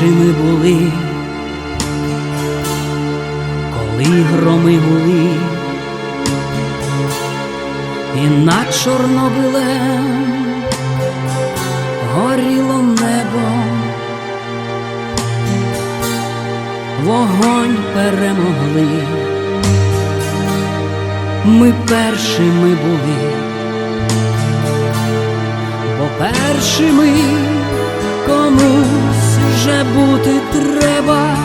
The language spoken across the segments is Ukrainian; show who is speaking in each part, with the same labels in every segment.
Speaker 1: першими були, коли громи гули, і над Чорнобилем горіло небо, вогонь перемогли, ми першими були, бо першими комусь вже бути треба.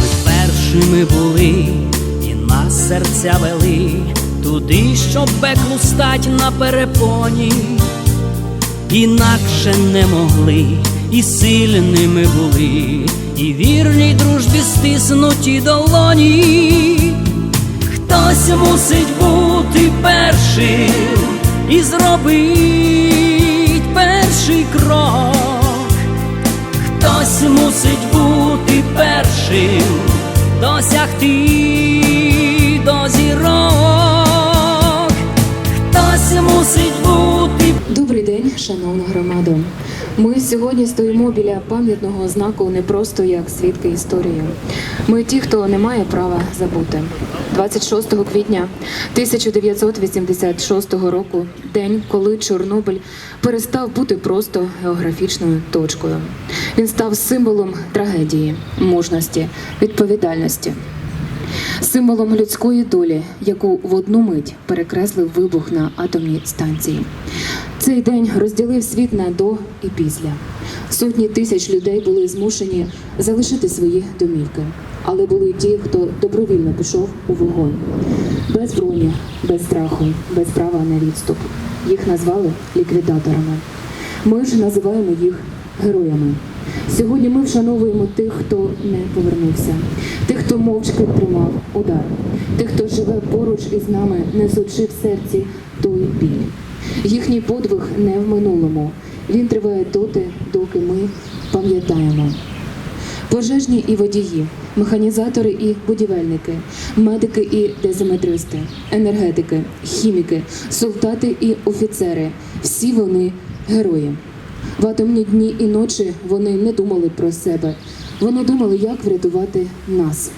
Speaker 1: Ми першими були і нас серця вели туди, щоб беклу стать на перепоні, інакше не могли, і сильними були, і вірній дружбі стиснуті долоні. Хтось мусить бути першим і зробить перший крок. Хтось мусить бути першим, досягти до зірок. Хтось мусить бути
Speaker 2: Добрий день, шановна громада. Ми сьогодні стоїмо біля пам'ятного знаку не просто як свідки історії. Ми ті, хто не має права забути. 26 квітня 1986 року, день, коли Чорнобиль перестав бути просто географічною точкою. Він став символом трагедії, мужності, відповідальності символом людської долі, яку в одну мить перекреслив вибух на атомній станції. Цей день розділив світ на до і після. Сотні тисяч людей були змушені залишити свої домівки, але були ті, хто добровільно пішов у вогонь, без броні, без страху, без права на відступ. Їх назвали ліквідаторами. Ми ж називаємо їх героями. Сьогодні ми вшановуємо тих, хто не повернувся, тих, хто мовчки тримав удар, тих, хто живе поруч із нами, несучи в серці той біль. Їхній подвиг не в минулому. Він триває доти, доки ми пам'ятаємо. Пожежні і водії, механізатори і будівельники, медики і дезиметристи, енергетики, хіміки, солдати і офіцери всі вони герої. В атомні дні і ночі вони не думали про себе. Вони думали, як врятувати нас.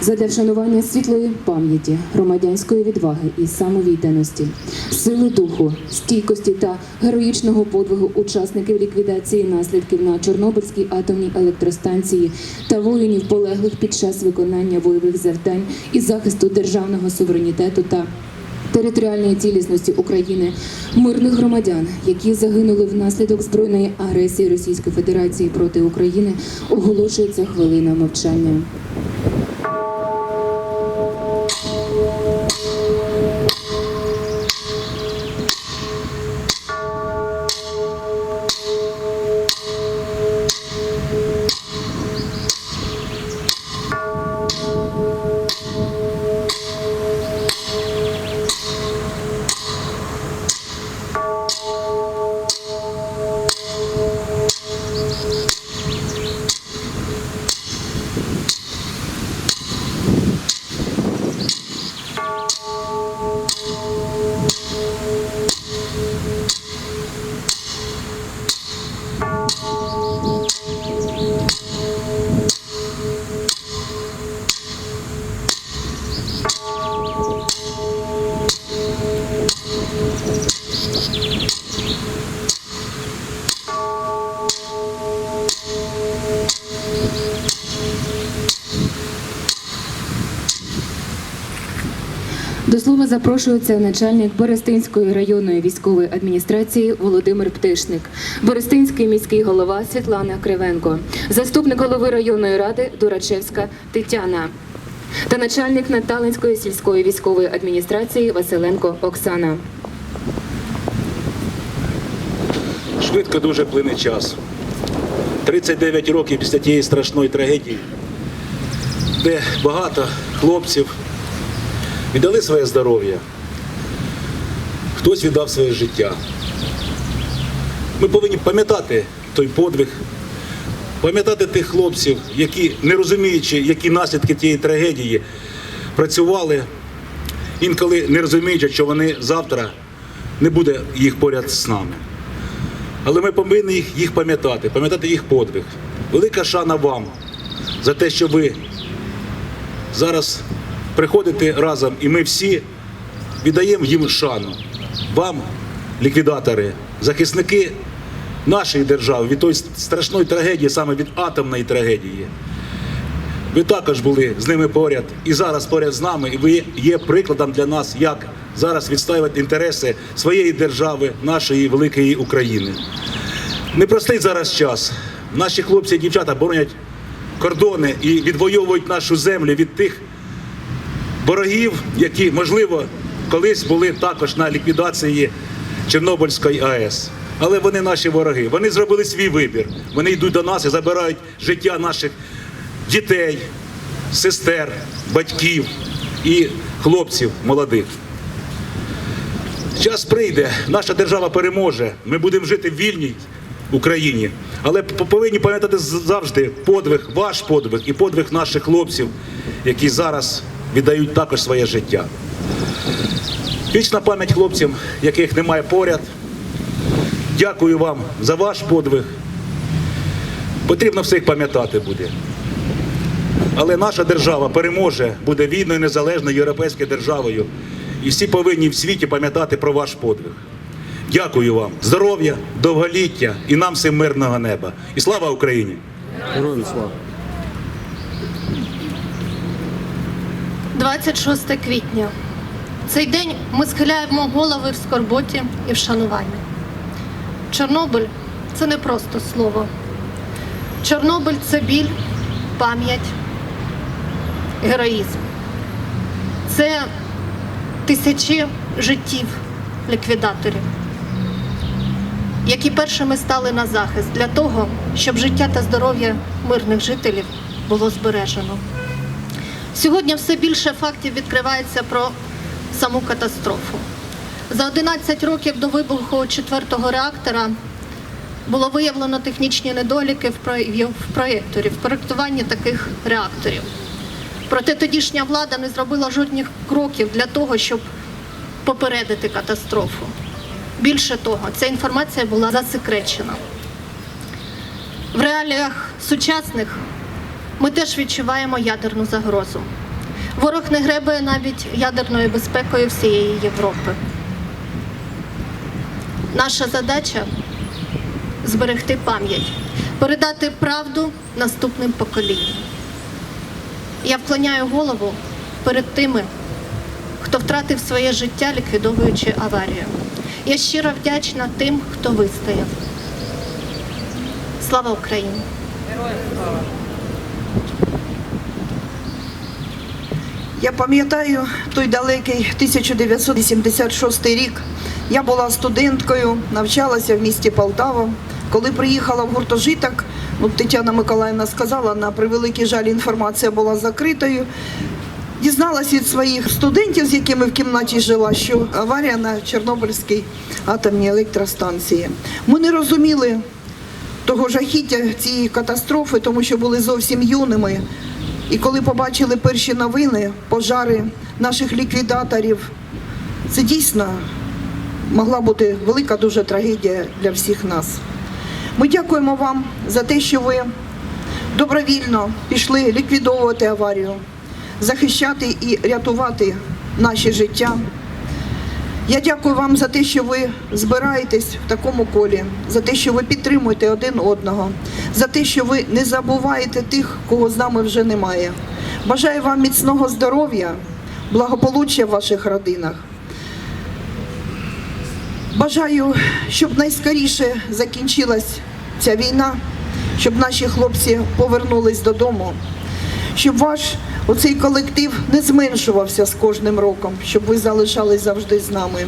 Speaker 2: Задля вшанування світлої пам'яті, громадянської відваги і самовідданості, сили духу, стійкості та героїчного подвигу учасників ліквідації наслідків на Чорнобильській атомній електростанції та воїнів, полеглих під час виконання бойових завдань і захисту державного суверенітету та територіальної цілісності України, мирних громадян, які загинули внаслідок збройної агресії Російської Федерації проти України, оголошується хвилина мовчання. Запрошується начальник Берестинської районної військової адміністрації Володимир Птишник, Берестинський міський голова Світлана Кривенко, заступник голови районної ради Дурачевська Тетяна та начальник Наталинської сільської військової адміністрації Василенко Оксана.
Speaker 3: Швидко дуже плине час. 39 років після тієї страшної трагедії, де багато хлопців віддали своє здоров'я, хтось віддав своє життя. Ми повинні пам'ятати той подвиг, пам'ятати тих хлопців, які, не розуміючи, які наслідки тієї трагедії, працювали, інколи не розуміючи, що вони завтра не буде їх поряд з нами. Але ми повинні їх, їх пам'ятати, пам'ятати їх подвиг. Велика шана вам за те, що ви зараз приходите разом, і ми всі віддаємо їм шану. Вам, ліквідатори, захисники нашої держави від тої страшної трагедії, саме від атомної трагедії. Ви також були з ними поряд і зараз поряд з нами, і ви є прикладом для нас, як зараз відстоювати інтереси своєї держави, нашої великої України. Непростий зараз час. Наші хлопці і дівчата боронять кордони і відвоюють нашу землю від тих ворогів, які, можливо, колись були також на ліквідації Чорнобильської АЕС. Але вони наші вороги. Вони зробили свій вибір. Вони йдуть до нас і забирають життя наших дітей, сестер, батьків і хлопців молодих. Час прийде, наша держава переможе. Ми будемо жити в вільній Україні. Але повинні пам'ятати завжди подвиг, ваш подвиг і подвиг наших хлопців, які зараз віддають також своє життя. Вічна пам'ять хлопцям, яких немає поряд. Дякую вам за ваш подвиг. Потрібно всіх пам'ятати буде. Але наша держава переможе, буде вільною, незалежною європейською державою. І всі повинні в світі пам'ятати про ваш подвиг. Дякую вам. Здоров'я, довголіття і нам всім мирного неба. І слава Україні!
Speaker 4: Героям слава.
Speaker 5: 26 квітня. Цей день ми схиляємо голови в скорботі і вшануванні. Чорнобиль це не просто слово. Чорнобиль це біль, пам'ять, героїзм. Це тисячі життів ліквідаторів, які першими стали на захист для того, щоб життя та здоров'я мирних жителів було збережено. Сьогодні все більше фактів відкривається про саму катастрофу. За 11 років до вибуху четвертого реактора було виявлено технічні недоліки в про- проєкторі, в проєктуванні таких реакторів. Проте тодішня влада не зробила жодних кроків для того, щоб попередити катастрофу. Більше того, ця інформація була засекречена. В реаліях сучасних ми теж відчуваємо ядерну загрозу. Ворог не гребує навіть ядерною безпекою всієї Європи. Наша задача зберегти пам'ять, передати правду наступним поколінням. Я вклоняю голову перед тими, хто втратив своє життя, ліквідовуючи аварію. Я щиро вдячна тим, хто вистояв. Слава Україні!
Speaker 6: Я пам'ятаю той далекий 1986 рік. Я була студенткою, навчалася в місті Полтава. Коли приїхала в гуртожиток, ну, Тетяна Миколаївна сказала, на превеликий жаль, інформація була закритою. Дізналась від своїх студентів, з якими в кімнаті жила, що аварія на Чорнобильській атомній електростанції. Ми не розуміли того жахіття цієї катастрофи, тому що були зовсім юними. І коли побачили перші новини, пожари наших ліквідаторів, це дійсно могла бути велика дуже трагедія для всіх нас. Ми дякуємо вам за те, що ви добровільно пішли ліквідовувати аварію, захищати і рятувати наші життя. Я дякую вам за те, що ви збираєтесь в такому колі, за те, що ви підтримуєте один одного, за те, що ви не забуваєте тих, кого з нами вже немає. Бажаю вам міцного здоров'я, благополуччя в ваших родинах. Бажаю, щоб найскоріше закінчилась ця війна, щоб наші хлопці повернулись додому, щоб ваш оцей колектив не зменшувався з кожним роком, щоб ви залишались завжди з нами.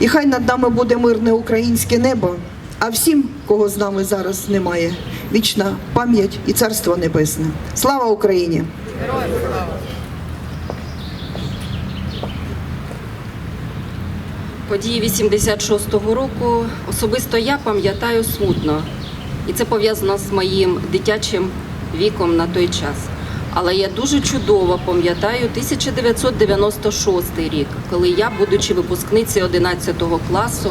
Speaker 6: І хай над нами буде мирне українське небо, а всім, кого з нами зараз немає, вічна пам'ять і царство небесне. Слава Україні!
Speaker 7: Події 86-го року особисто я пам'ятаю смутно, і це пов'язано з моїм дитячим віком на той час. Але я дуже чудово пам'ятаю 1996 рік, коли я, будучи випускницею 11 класу,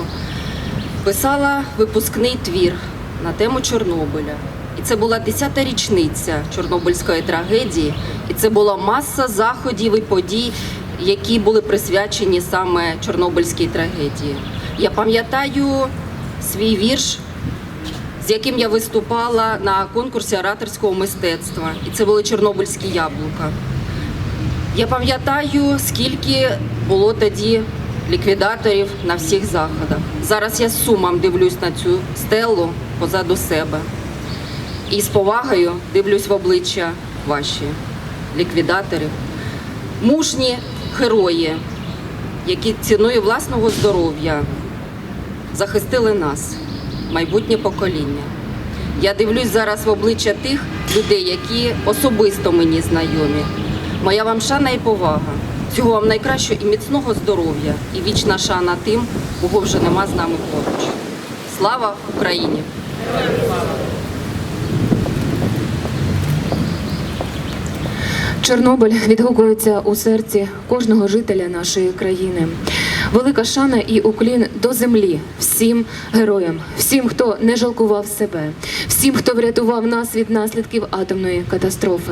Speaker 7: писала випускний твір на тему Чорнобиля. І це була 10-та річниця Чорнобильської трагедії, і це була маса заходів і подій, які були присвячені саме Чорнобильській трагедії. Я пам'ятаю свій вірш, з яким я виступала на конкурсі ораторського мистецтва, і це були Чорнобильські яблука. Я пам'ятаю, скільки було тоді ліквідаторів на всіх заходах. Зараз я з сумом дивлюсь на цю стелу позаду себе. І з повагою дивлюсь в обличчя ваші ліквідаторів. Мужні герої, які ціною власного здоров'я захистили нас, майбутнє покоління. Я дивлюсь зараз в обличчя тих людей, які особисто мені знайомі. Моя вам шана і повага. Всього вам найкращого і міцного здоров'я, і вічна шана тим, кого вже нема з нами поруч. Слава Україні!
Speaker 2: Чорнобиль відгукується у серці кожного жителя нашої країни. Велика шана і уклін до землі всім героям, всім, хто не жалкував себе, всім, хто врятував нас від наслідків атомної катастрофи.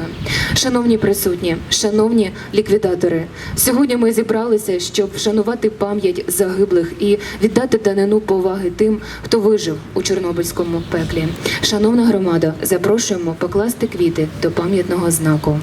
Speaker 2: Шановні присутні, шановні ліквідатори, сьогодні ми зібралися, щоб вшанувати пам'ять загиблих і віддати данину поваги тим, хто вижив у Чорнобильському пеклі. Шановна громада, запрошуємо покласти квіти до пам'ятного знаку.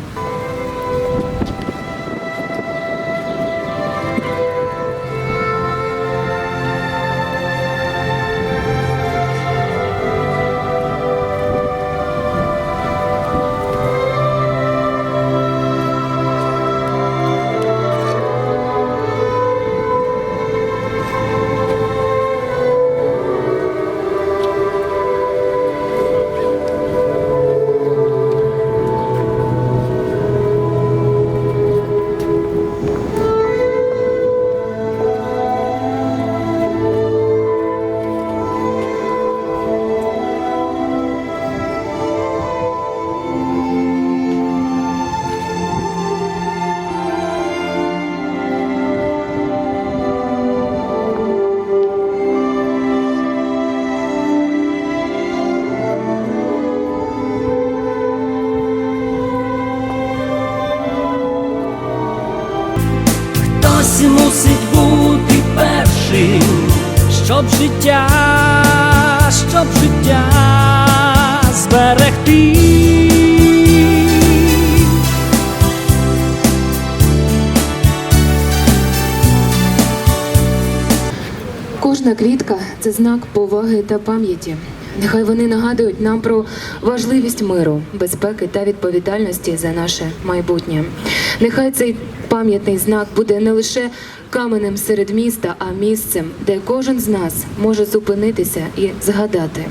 Speaker 1: Хтось мусить бути першим, щоб життя, щоб життя зберегти.
Speaker 2: Кожна квітка це знак поваги та пам'яті. Нехай вони нагадують нам про важливість миру, безпеки та відповідальності за наше майбутнє. Нехай цей пам'ятний знак буде не лише каменем серед міста, а місцем, де кожен з нас може зупинитися і згадати.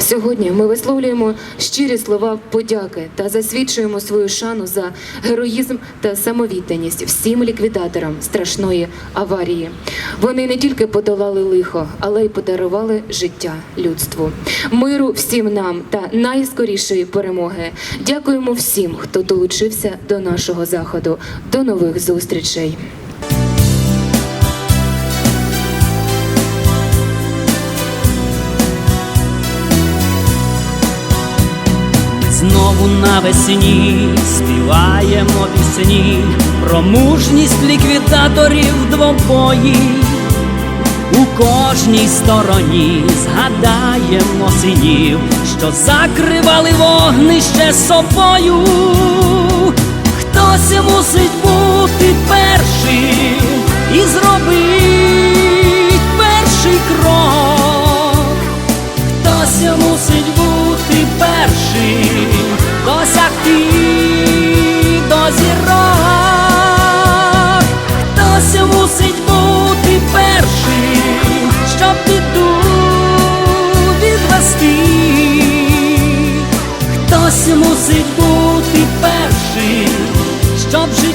Speaker 2: Сьогодні ми висловлюємо щирі слова подяки та засвідчуємо свою шану за героїзм та самовідданість всім ліквідаторам страшної аварії. Вони не тільки подолали лихо, але й подарували життя людству. Миру всім нам та найскорішої перемоги. Дякуємо всім, хто долучився до нашого заходу. До нових зустрічей.
Speaker 1: Знову навесні співаємо пісні про мужність ліквідаторів двобої, у кожній стороні згадаємо синів, що закривали вогнище собою. Хтось мусить бути першим і зробить перший крок, хтось мусить бути першим. очі, щоб біду відвести, хтось мусить бути першим, щоб жити.